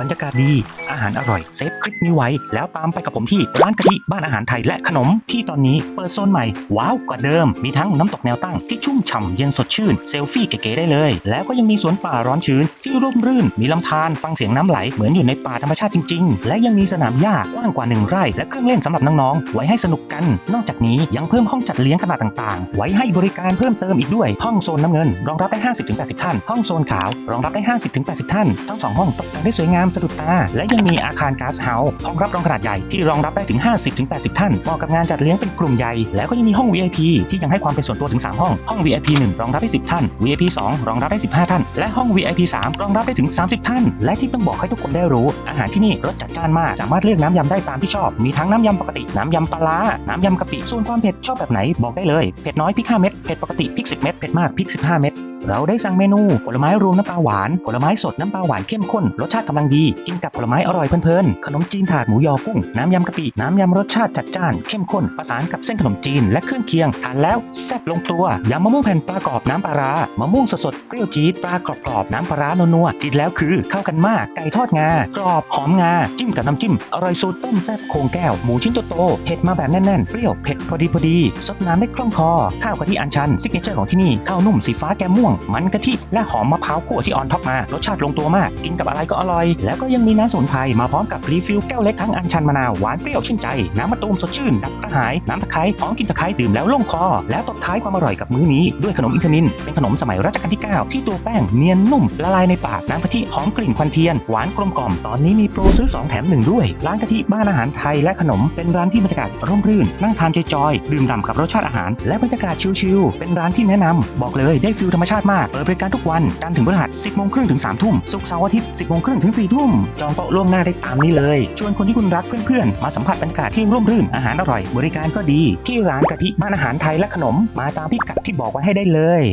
บรรยากาศดี อาหารอร่อยเซฟคลิปนี้ไว้ แล้วตามไปกับผมที่ร้านกะทิบ้านอาหารไทยและขนม ที่ตอนนี้เปิดโซนใหม่ ว้าวกว่าเดิม มีทั้งน้ำตกแนวตั้งที่ชุ่มฉ่ำเย็นสดชื่น เซลฟี่เก๋ๆได้เลย แล้วก็ยังมีสวนป่าร้อนชื้น ที่ร่มรื่น มีลำธารฟังเสียงน้ำไหลเหมือนอยู่ในป่าธรรมชาติจริง ๆ และยังมีสนามหญ้ากว้างกว่าหนึ่งไร่ และเครื่องเล่นสำหรับน้องๆไว้ให้สนุกกัน นอกจากนี้ยังเพิ่มห้องจัดเลี้ยงขนาดต่างๆ ไว้ให้บริการเพิ่มเติมอีกด้วยห้องโซนน้ำเงิน รองรับได้ 50-80 ท่าน ห้องโซนขาวรองรับได้ 50-80 ท่านทั้งสองห้องตกแต่งได้สวยงามสะดุดตา และยังมีอาคารก๊าซเฮาส์ห้องรับรองขนาดใหญ่ที่รองรับได้ถึง 50-80 ท่านเหมาะกับงานจัดเลี้ยงเป็นกลุ่มใหญ่ แล้วก็ยังมีห้อง VIP ที่ยังให้ความเป็นส่วนตัวถึง 3 ห้อง ห้อง VIP 1 รองรับได้ 10 ท่าน VIP 2 รองรับได้ 15 ท่าน และห้อง VIP 3 รองรับได้ถึง 30 ท่าน และที่ต้องบอกให้ทุกคนได้รู้ อาหารที่นี่รสจัดจ้านมาก สามารถเลือกน้ำยำได้ตามที่ชอบ มีทั้งน้ำยำปกติ น้ำยำปลาร้าน้ำยำกะปิ ส่วนความเผ็ดชอบแบบไหนบอกได้เลย เผ็ดน้อยพริก5เม็ด เผ็ดปกติพริก 10 เม็ด เผ็ดมากพริก 15 เม็ด เราได้สั่งเมนู ผลไม้รวมน้ำปลาหวาน ผลไม้สดน้ำปลาหวานเข้มข้น รสชาติกำลังดี กินกับผลไม้อร่อยเพลินๆ ขนมจีนถาดหมูยอกุ้ง น้ำยำกะปิ น้ำยำรสชาติจัดจ้าน เข้มข้น ประสานกับเส้นขนมจีนและเครื่องเคียง ทานแล้วแซ่บลงตัว ยำมะม่วงแผ่นปลากรอบน้ำปลาร้ามะม่วงสดๆ เปรี้ยวจี๊ด ปลากรอบๆ น้ำปลาร้านัวๆ กินแล้วคือเข้ากันมาก ไก่ทอดงา กรอบ หอมงา จิ้มกับน้ำจิ้ม อร่อยสูตรต้มแซ่บโครงแก้ว หมูชิ้นโตๆเผ็ดมาแบบแน่นๆ เปรี้ยว เผ็ดพอดีพอดีสดน้ำได้คล่องคอ ข้าวกะทิอันชันซิกเนเจอร์ของที่นี่ข้าวนุ่มสีฟ้าแกมม่วงมันกะทิและหอมมะพร้าวคั่วที่ออนท็อปมา รสชาติลงตัวมาก กินกับอะไรก็อร่อย แล้วก็ยังมีน้ำสมุนไพรมาพร้อมกับรีฟิลแก้วเล็กทั้งอันชันมะนาวหวานเปรี้ยวชื่นใจ น้ำมะตูมสดชื่นดับกระหาย น้ำตะไคร้หอมกินตะไคร้ดื่มแล้วโล่งคอ แล้วตบท้ายความอร่อยกับมื้อนี้ด้วยขนมอินทนิน เป็นขนมสมัยรัชกาลที่ 9 ที่ตัวแป้งเนียนนุ่มละลายในปากน้ำกะทิหอมกลิ่นควันเทียนหวานกลมกล่อมตอนนี้มีโปรซื้อ 2 แถม 1 ด้วย ร้านกะทิบ้านอาหารไทยและขนม เป็นร้านที่บรรยากาศร่มรื่น นั่งทานจอยๆดื่มด่ำกับรสชาติอาหาร และบรรยากาศชิลๆเป็นร้านที่แนะนำบอกเลยได้ฟิลธรรมชาติมาก เปิดบริการทุกวันจันทร์ถึงพฤหัส 10โมงครึ่งถึง3ทุ่มศุกร์เสาร์อาทิตย์ 10โมงครึ่งถึง4ทุ่มจองโต๊ะล่วงหน้าได้ตามนี้เลย ชวนคนที่คุณรักเพื่อนๆ มาสัมผัสบรรยากาศที่ร่มรื่นอาหารอร่อย บริการก็ดี ที่ร้านกะทิบ้านอาหารไทยและขนม มาตามพิกัดที่บอกไว้ให้ได้เลย